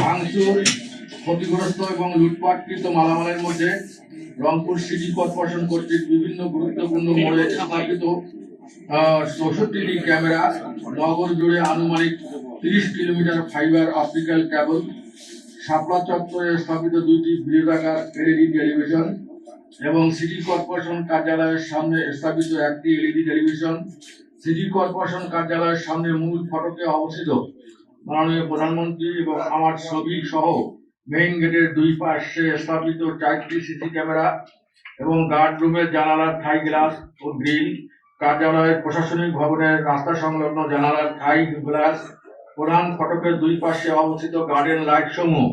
ভাঙচুর, ক্ষতিগ্রস্ত এবং লুটপাটকৃত মালামালের মধ্যে রংপুর সিটি কর্পোরেশন কর্তৃক বিভিন্ন গুরুত্বপূর্ণ মোড়ে স্থাপিত চৌষট্টিটি ক্যামেরা, নগর জুড়ে আনুমানিক তিরিশ kilometre fibre optical cable Shapla চত্বরে স্থাপিত দুইটি বৃহদাকার এলইডি টেলিভিশন এবং সিটি কর্পোরেশন কার্যালয়ের সামনে স্থাপিত একটি এলইডি টেলিভিশন। সিটি কর্পোরেশন কার্যালয়ের সামনে মূল ফটকে অবস্থিত মাননীয় প্রধানমন্ত্রী এবং আমার ছবি সহ মেইন গেটের দুই পাশে স্থাপিত চারটি সিসি ক্যামেরা এবং গার্ড রুমের জানালার থাই গ্লাস ও গ্রিল কার্যালয়ের প্রশাসনিক ভবনের রাস্তা সংলগ্ন জানালার থাই গ্লাস প্রধান ফটকের দুই পাশে অবস্থিত গার্ডেন লাইট সমূহ,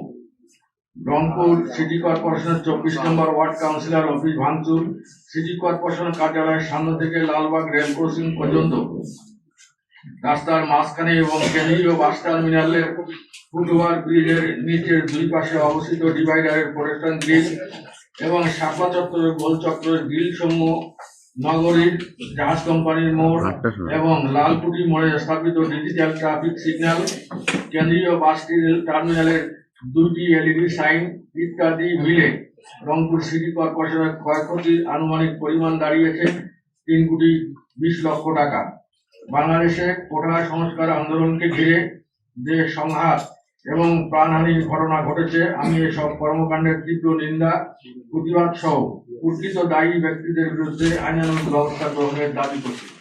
রংপুর সিটি কর্পোরেশনের চব্বিশ নম্বর ওয়ার্ড কাউন্সিলর অফিস ভাঙচুর সিটি কর্পোরেশন কার্যালয়ের সামনে থেকে লালবাগ রেল ক্রসিং পর্যন্ত। রাস্তার মাঝখানে এবং কেন্দ্রীয় বাস টার্মিনালের ফুটওভার ব্রিজের নিচের দুই পাশে অবস্থিত ডিভাইডারের প্রোটেকশন গ্রিল এবং শাপলা চত্বরের গোল চত্বরের গ্রিল সমূহ নগরীর জাহাজ কোম্পানির মোড় এবং লালকুটি মোড়ে স্থাপিত ডিজিটাল ট্রাফিক সিগন্যাল কেন্দ্রীয় বাস টার্মিনালের দুটি এলইডি সাইন ইত্যাদি মিলে রংপুর সিটি কর্পোরেশনের ক্ষয়ক্ষতির আনুমানিক পরিমাণ দাঁড়িয়েছে তিন কোটি বিশ লক্ষ টাকা। বাংলাদেশে কোটা সংস্কার আন্দোলনকে ঘিরে যে সংঘাত এবং প্রাণহানির ঘটনা ঘটেছে, আমি এসব কর্মকাণ্ডের তীব্র নিন্দা, প্রতিবাদ সহ প্রকৃত দায়ী ব্যক্তিদের বিরুদ্ধে আইনানুগ ব্যবস্থা গ্রহণের দাবি করছি।